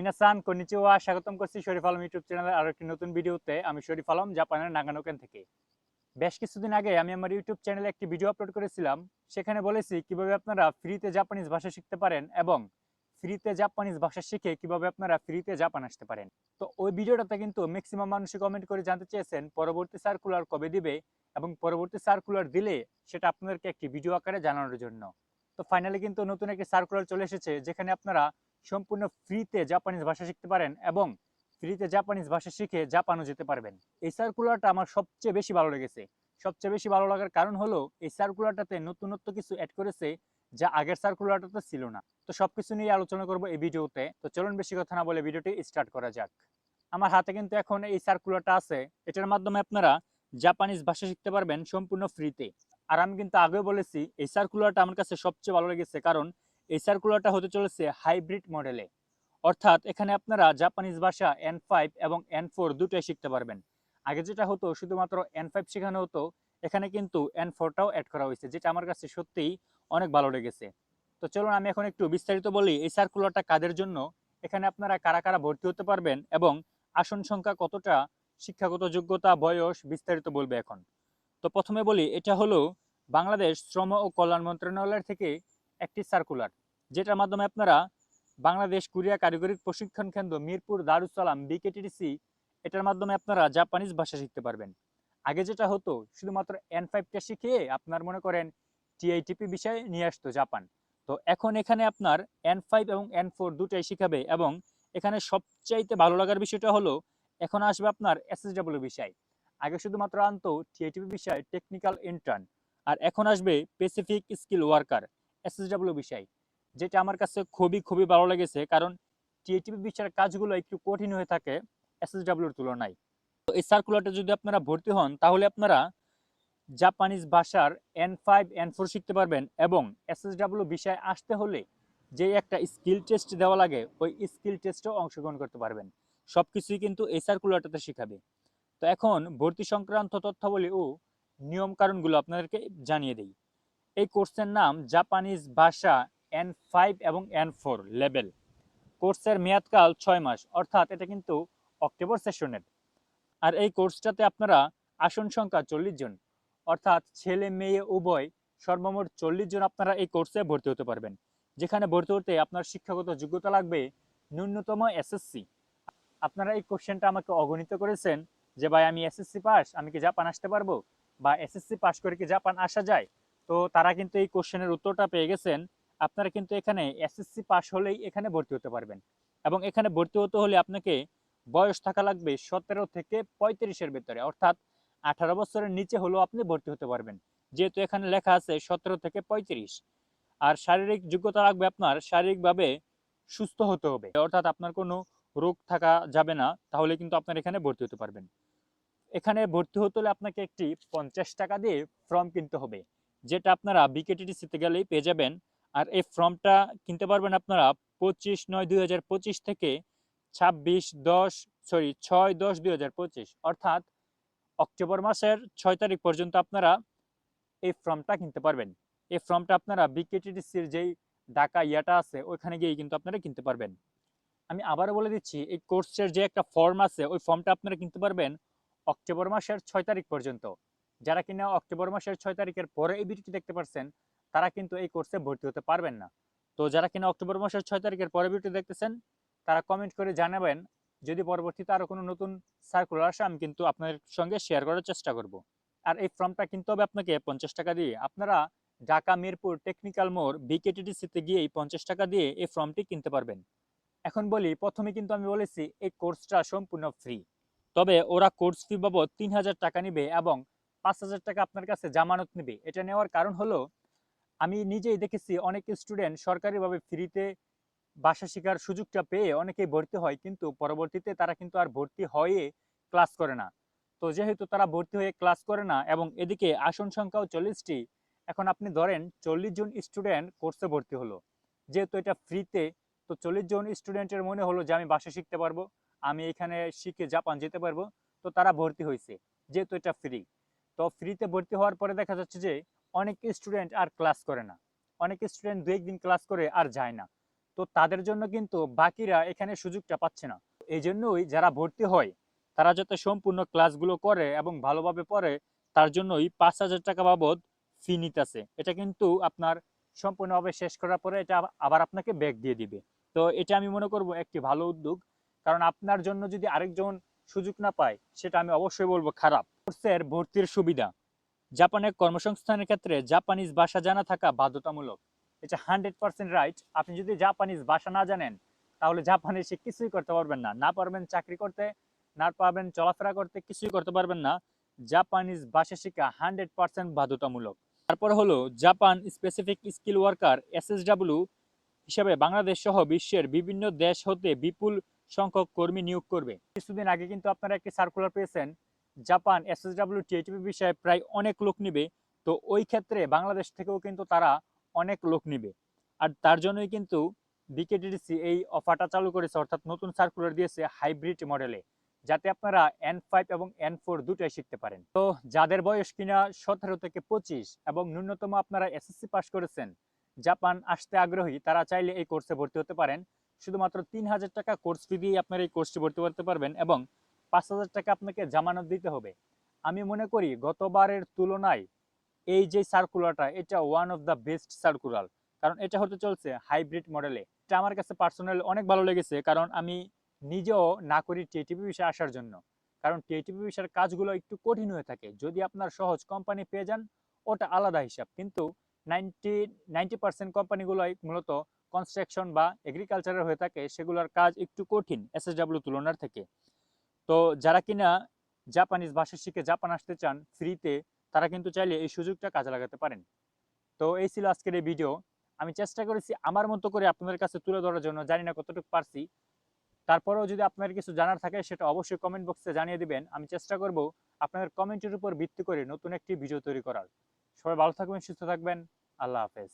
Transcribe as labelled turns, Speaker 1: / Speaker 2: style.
Speaker 1: মিনাসান কনিচিওয়া, স্বাগতম করছি শরীফ আলম ইউটিউব চ্যানেলের আরও একটি নতুন ভিডিওতে। আমি শরীফ আলম, জাপানের নাগানোকেন থেকে। বেশ কিছুদিন আগে আমি আমার ইউটিউব চ্যানেলে একটি ভিডিও আপলোড করেছিলাম। সেখানে বলেছি কীভাবে আপনারা ফ্রিতে জাপানিজ ভাষা শিখতে পারেন এবং ফ্রিতে জাপানিজ ভাষা শিখে কীভাবে আপনারা ফ্রিতে জাপান আসতে পারেন। তো ওই ভিডিওটাতে কিন্তু ম্যাক্সিমাম মানুষই কমেন্ট করে জানতে চেয়েছেন, পরবর্তী সার্কুলার কবে দিবে এবং পরবর্তী সার্কুলার দিলে সেটা আপনাদেরকে একটি ভিডিও আকারে জানানোর জন্য। তো ফাইনালি কিন্তু নতুন একটি সার্কুলার চলে এসেছে, যেখানে আপনারা সম্পূর্ণ ফ্রিতে জাপানিজ ভাষা শিখতে পারেন এবং ফ্রিতে জাপানিজ ভাষা শিখে জাপানও যেতে পারবেন। এই সার্কুলারটা আমার সবচেয়ে বেশি ভালো লেগেছে। সবচেয়ে বেশি ভালো লাগার কারণ হলো, এই সার্কুলারটাতে নতুনত্ব কিছু অ্যাড করেছে যা আগের সার্কুলারটাতে ছিল না। তো সবকিছু নিয়ে আলোচনা করব এই ভিডিওতে। তো চলুন বেশি কথা না বলে ভিডিওটি স্টার্ট করা যাক। আমার হাতে কিন্তু এখন এই সার্কুলারটা আছে। এটার মাধ্যমে আপনারা জাপানিজ ভাষা শিখতে পারবেন সম্পূর্ণ ফ্রিতে। আর আমি কিন্তু আগেও বলেছি, এই সার্কুলারটা আমার কাছে সবচেয়ে ভালো লেগেছে কারণ এই সার্কুলারটা হতে চলেছে হাইব্রিড মডেলে অর্থাৎ এখানে আপনারা জাপানিজ ভাষা এন ফাইভ এবং এন ফোর দুটোই শিখতে পারবেন। আগে যেটা হতো, শুধুমাত্র এন ফাইভ শেখানো হতো, এখানে কিন্তু এন ফোরটাও অ্যাড করা হয়েছে, যেটা আমার কাছে সত্যিই অনেক ভালো লেগেছে। তো চলুন আমি এখন একটু বিস্তারিত বলি, এই সার্কুলারটা কাদের জন্য? এখানে আপনারা কারা কারা ভর্তি হতে পারবেন এবং আসন সংখ্যা কতটা, শিক্ষাগত যোগ্যতা, বয়স বিস্তারিত বলবে এখন। তো প্রথমে বলি, এটা হলো বাংলাদেশ শ্রম ও কল্যাণ মন্ত্রণালয়ের থেকে একটি সার্কুলার যেটার মাধ্যমে আপনারা বাংলাদেশ কোরিয়া কারিগরি প্রশিক্ষণ কেন্দ্র মিরপুর, দারুসালাম বিকেটিডিসি এটার মাধ্যমে আপনারা জাপানিজ ভাষা শিখতে পারবেন। আগে যেটা হতো, শুধুমাত্র এন ফাইভটা শিখিয়ে আপনার মনে করেন টিআইটিপি বিষয়ে নিয়ে আসতো জাপান। তো এখন এখানে আপনার এন ফাইভ এবং এন ফোর দুটাই শিখাবে এবং এখানে সবচাইতে ভালো লাগার বিষয়টা হলো, এখন আসবে আপনার এসএসডাব্লিউ বিষয়। আগে শুধুমাত্র আনতো টিআইটিপি বিষয় টেকনিক্যাল ইন্টার্ন আর এখন আসবে স্পেসিফিক স্কিল ওয়ার্কার এসএসডাব্লিউ বিষয়। যেটা আমার কাছে খুবই খুবই ভালো লেগেছে, কারণ টিএটিপি বিষয়ের কাজগুলো একটু কঠিন হয়ে থাকে এসএসডাব্লিউর তুলনায়। তো এই সার্কুলারটা যদি আপনারা ভর্তি হন, তাহলে আপনারা জাপানিজ ভাষার এন ফাইভ এন ফোর শিখতে পারবেন এবং এসএসডাব্লিউ বিষয়ে আসতে হলে যে একটা স্কিল টেস্ট দেওয়া লাগে, ওই স্কিল টেস্টেও অংশগ্রহণ করতে পারবেন। সব কিছুই কিন্তু এই সার্কুলারটাতে শিখাবে। তো এখন ভর্তি সংক্রান্ত তথ্যাবলী ও নিয়ম কারণগুলো আপনাদেরকে জানিয়ে দিই। এই কোর্সের নাম জাপানিজ ভাষা এন ফাইভ এবং এন ফোর লেভেল কোর্সের মেয়াদকাল ছয় মাস, অর্থাৎ এটা কিন্তু অক্টোবর সেশনের আর এই কোর্সটাতে আপনারা আসন সংখ্যা চল্লিশ জন, অর্থাৎ ছেলে, মেয়ে, উভয় সর্বমোট চল্লিশ জন আপনারা এই কোর্সে ভর্তি হতে পারবেন। যেখানে ভর্তি হতে আপনার শিক্ষাগত যোগ্যতা লাগবে ন্যূনতম এসএসসি আপনারা এই কোশ্চেনটা আমাকে অগণিত করেছেন যে, ভাই, আমি এসএসসি পাস আমি কি জাপান আসতে পারব? বা এসএসসি পাস করে কি জাপান আসা যায়? তো তারা কিন্তু এই কোশ্চেনের উত্তরটা পেয়ে গেছেন আপনারা কিন্তু এখানে এসএসসি পাস হলেই এখানে ভর্তি হতে পারবেন। এবং এখানে ভর্তি হতে হলে আপনাকে বয়স থাকা লাগবে সতেরো থেকে পঁয়ত্রিশের ভেতরে। অর্থাৎ আঠারো বছরের নিচে হলেও আপনি ভর্তি হতে পারবেন। যেহেতু এখানে লেখা আছে সতেরো থেকে পঁয়ত্রিশ। আর শারীরিক যোগ্যতা লাগবে আপনার শারীরিকভাবে সুস্থ হতে হবে। অর্থাৎ আপনার কোনো রোগ থাকা যাবে না, তাহলে কিন্তু আপনার এখানে ভর্তি হতে পারবেন। এখানে ভর্তি হতে হলে আপনাকে একটি পঞ্চাশ টাকা দিয়ে ফর্ম কিনতে হবে। যেটা আপনারা বিকেটিডিসিতে গেলেই পেয়ে যাবেন। আর এই ফর্মটা কিনতে পারবেন আপনারা পঁচিশ নয় দুই থেকে ছাব্বিশ দশ, সরি, ছয় দশ দুই অর্থাৎ অক্টোবর মাসের ছয় তারিখ পর্যন্ত আপনারা এই ফর্মটা কিনতে পারবেন। এই ফর্মটা আপনারা বিকেটিডিসির যেই ঢাকা ইয়াটা আছে, ওইখানে গিয়ে কিন্তু আপনারা কিনতে পারবেন। আমি আবারও বলে দিচ্ছি, এই কোর্সের যে একটা ফর্ম আছে, ওই ফর্মটা আপনারা কিনতে পারবেন অক্টোবর মাসের ছয় তারিখ পর্যন্ত। যারা কিনা অক্টোবর মাসের ছয় তারিখের পরে এই ভিডিওটি দেখতে পারছেন তারা কিন্তু এই কোর্সে ভর্তি হতে পারবেন না। তো যারা কিনা অক্টোবর মাসের ছয় তারিখের পরে ভিডিও দেখতেছেন, তারা কমেন্ট করে জানাবেন, যদি পরবর্তীতে আরও কোনো নতুন সার্কুলার আসে, আমি কিন্তু আপনাদের সঙ্গে শেয়ার করার চেষ্টা করব। আর এই ফর্মটা কিনতে হবে আপনাকে পঞ্চাশ টাকা দিয়ে। আপনারা ঢাকা, মিরপুর টেকনিক্যাল মোড় বিকেটিডিসিতে গিয়ে এই পঞ্চাশ টাকা দিয়ে এই ফর্মটি কিনতে পারবেন। এখন বলি, প্রথমে কিন্তু আমি বলেছি, এই কোর্সটা সম্পূর্ণ ফ্রি তবে ওরা কোর্স ফি বাবদ তিন হাজার টাকা নিবে এবং পাঁচ হাজার টাকা আপনার কাছে জামানত নেবে। এটা নেওয়ার কারণ হলো আমি নিজেই দেখেছি অনেক স্টুডেন্ট সরকারিভাবে ফ্রিতে ভাষা শেখার সুযোগটা পেয়ে অনেকেই ভর্তি হয়, কিন্তু পরবর্তীতে তারা কিন্তু আর ভর্তি হয়ে ক্লাস করে না। তো যেহেতু তারা ভর্তি হয়ে ক্লাস করে না এবং এদিকে আসন সংখ্যাও চল্লিশটি, এখন আপনি ধরেন চল্লিশ জন স্টুডেন্ট কোর্সে ভর্তি হলো। যেহেতু এটা ফ্রিতে তো চল্লিশ জন স্টুডেন্টের মনে হলো যে আমি ভাষা শিখতে পারব, আমি এখানে শিখে জাপান যেতে পারব, তো তারা ভর্তি হয়েছে, যেহেতু এটা ফ্রি তো ফ্রিতে ভর্তি হওয়ার পরে দেখা যাচ্ছে যে অনেক স্টুডেন্ট আর ক্লাস করে না। অনেক স্টুডেন্ট দু একদিন ক্লাস করে আর যায় না। তো তাদের জন্য কিন্তু বাকিরা এখানে সুযোগটা পাচ্ছে না। এই জন্যই যারা ভর্তি হয়, তারা যাতে সম্পূর্ণ ক্লাসগুলো করে এবং ভালোভাবে পড়ে, তার জন্যই পাঁচ হাজার টাকা বাবদ ফি নিতেছে। এটা কিন্তু আপনার সম্পূর্ণভাবে শেষ করার পরে এটা আবার আপনাকে ব্যাক দিয়ে দিবে। তো এটা আমি মনে করব একটি ভালো উদ্যোগ। কারণ আপনার জন্য যদি আরেকজন সুযোগ না পায়, সেটা আমি অবশ্যই বলব খারাপ। কোর্সের ভর্তির সুবিধা। জাপানের কর্মসংস্থানের ক্ষেত্রে জাপানিজ ভাষা জানা থাকা বাধ্যতামূলক। এটা হান্ড্রেড পার্সেন্ট রাইট, আপনি যদি জাপানিজ ভাষা না জানেন, তাহলে জাপানে এসে কিছুই করতে পারবেন না। না পারবেন চাকরি করতে, না পারবেন চলাফেরা করতে, কিছুই করতে পারবেন না। জাপানিজ ভাষা শেখা হান্ড্রেড পার্সেন্ট বাধ্যতামূলক। তারপর হলো Japan specific skill worker SSW হিসাবে বাংলাদেশ সহ বিশ্বের বিভিন্ন দেশ হতে বিপুল সংখ্যক কর্মী নিয়োগ করবে। কিছুদিন আগে কিন্তু আপনারা একটি সার্কুলার পেয়েছেন জাপান এসএসডাব্লিউ টিএটিপি বিষয়ে প্রায় অনেক লোক নিবে, তো ওই ক্ষেত্রে বাংলাদেশ থেকেও কিন্তু তারা অনেক লোক নিবে। আর তার জন্যই কিন্তু বিকেটিডিসি এই অফারটা চালু করেছে, অর্থাৎ নতুন সার্কুলার দিয়েছে হাইব্রিড মডেলে যাতে আপনারা এন ফাইভ এবং এন ফোর দুটাই শিখতে পারেন। তো যাদের বয়স কিনা সতেরো থেকে পঁচিশ এবং ন্যূনতম আপনারা এসএসসি পাস করেছেন, জাপান আসতে আগ্রহী, তারা চাইলে এই কোর্সে ভর্তি হতে পারেন। শুধুমাত্র তিন হাজার টাকা কোর্স ফি দিয়ে আপনারা এই কোর্সটি ভর্তি করতে পারবেন এবং পাঁচ হাজার টাকা আপনাকে জামানত দিতে হবে। আমি মনে করি গতবারের তুলনায় এই যে সার্কুলারটা এটা one of the best circular কারণ এটা হতে চলছে হাইব্রিড মডেলে এটা আমার কাছে পার্সোনাল অনেক ভালো লেগেছে, কারণ আমি নিজেও না করি টিএটিপি বিষয়ে আসার জন্য। কারণ টিএটিপি বিষয়ের কাজগুলো একটু কঠিন হয়ে থাকে। যদি আপনার সহজ কোম্পানি পেয়ে যান, ওটা আলাদা হিসাব। কিন্তু নাইনটি নাইনটি পার্সেন্ট কোম্পানিগুলোই মূলত কনস্ট্রাকশন বা এগ্রিকালচারের হয়ে থাকে। সেগুলোর কাজ একটু কঠিন এসএসডাব্লিউ তুলনার থেকে। তো যারা কিনা জাপানিজ ভাষা শিখে জাপান আসতে চান ফ্রিতে তারা কিন্তু চাইলে এই সুযোগটা কাজে লাগাতে পারেন। তো এই ছিল আজকের এই ভিডিও আমি চেষ্টা করেছি আমার মতো করে আপনাদের কাছে তুলে ধরার জন্য, জানি না কতটুকু পারছি। তারপরেও যদি আপনার কিছু জানার থাকে, সেটা অবশ্যই কমেন্ট বক্সে জানিয়ে দিবেন। আমি চেষ্টা করব আপনাদের কমেন্টের উপর ভিত্তি করে নতুন একটি ভিডিও তৈরি করার। সবাই ভালো থাকবেন, সুস্থ থাকবেন। আল্লাহ হাফেজ।